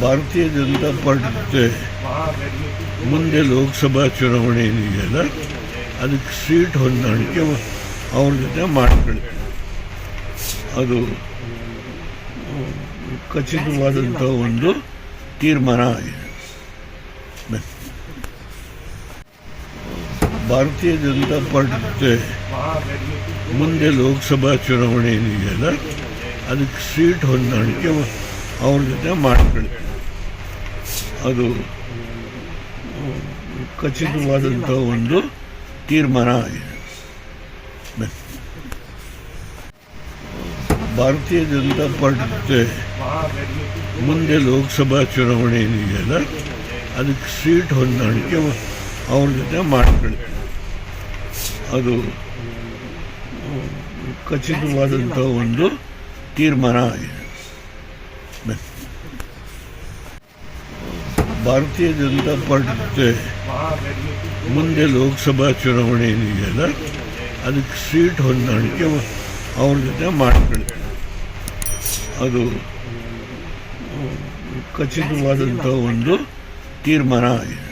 ಭಾರತೀಯ ಜನತಾ ಪಾರ್ಟಿ ಜೊತೆ ಮುಂದೆ ಲೋಕಸಭಾ ಚುನಾವಣೆ ಏನಿದೆಯಲ್ಲ ಅದಕ್ಕೆ ಸೀಟ್ ಹೊಂದಾಣಿಕೆ ಅವ್ರ ಜೊತೆ ಮಾಡ್ಕೊಳ್ತೀವಿ ಅದು ಹ್ಮ್, ಖಚಿತವಾದಂಥ ಒಂದು ತೀರ್ಮಾನ ಆಗಿದೆ ಬಸ್. ಭಾರತೀಯ ಜನತಾ ಪಾರ್ಟಿ ಜೊತೆ ಮುಂದೆ ಲೋಕಸಭಾ ಚುನಾವಣೆ ಏನಿದೆಯಲ್ಲ ಅದಕ್ಕೆ ಸೀಟ್ ಹೊಂದಾಣಿಕೆ ಅವ್ರ ಜೊತೆ ಮಾಡ್ಕೊಳ್ತೀವಿ ಅದು ಖಚಿತವಾದಂಥ ಒಂದು ತೀರ್ಮಾನ ಆಗಿದೆ. ಭಾರತೀಯ ಜನತಾ ಪಾರ್ಟಿ ಮುಂದೆ ಲೋಕಸಭಾ ಚುನಾವಣೆ ಏನಿದೆಯಲ್ಲ ಅದಕ್ಕೆ ಸೀಟ್ ಹೊಂದಾಣಿಕೆ ಅವ್ರ ಜೊತೆ ಮಾಡ್ಕೊಳ್ತೀವಿ ಅದು ಖಚಿತವಾದಂಥ ಒಂದು ತೀರ್ಮಾನ ಆಗಿದೆ. ಬಸ್. ಭಾರತೀಯ ಜನತಾ ಪಾರ್ಟಿ ಜೊತೆ ಮುಂದೆ ಲೋಕಸಭಾ ಚುನಾವಣೆ ಏನಿದೆಯಲ್ಲ ಅದಕ್ಕೆ ಸೀಟ್ ಹೊಂದಾಣಿಕೆ ಅವ್ರ ಜೊತೆ ಮಾಡ್ಕೊಳ್ತೀವಿ ಅದು ಹ್ಮ್, ಖಚಿತವಾದಂಥ ಒಂದು ತೀರ್ಮಾನ ಆಗಿದೆ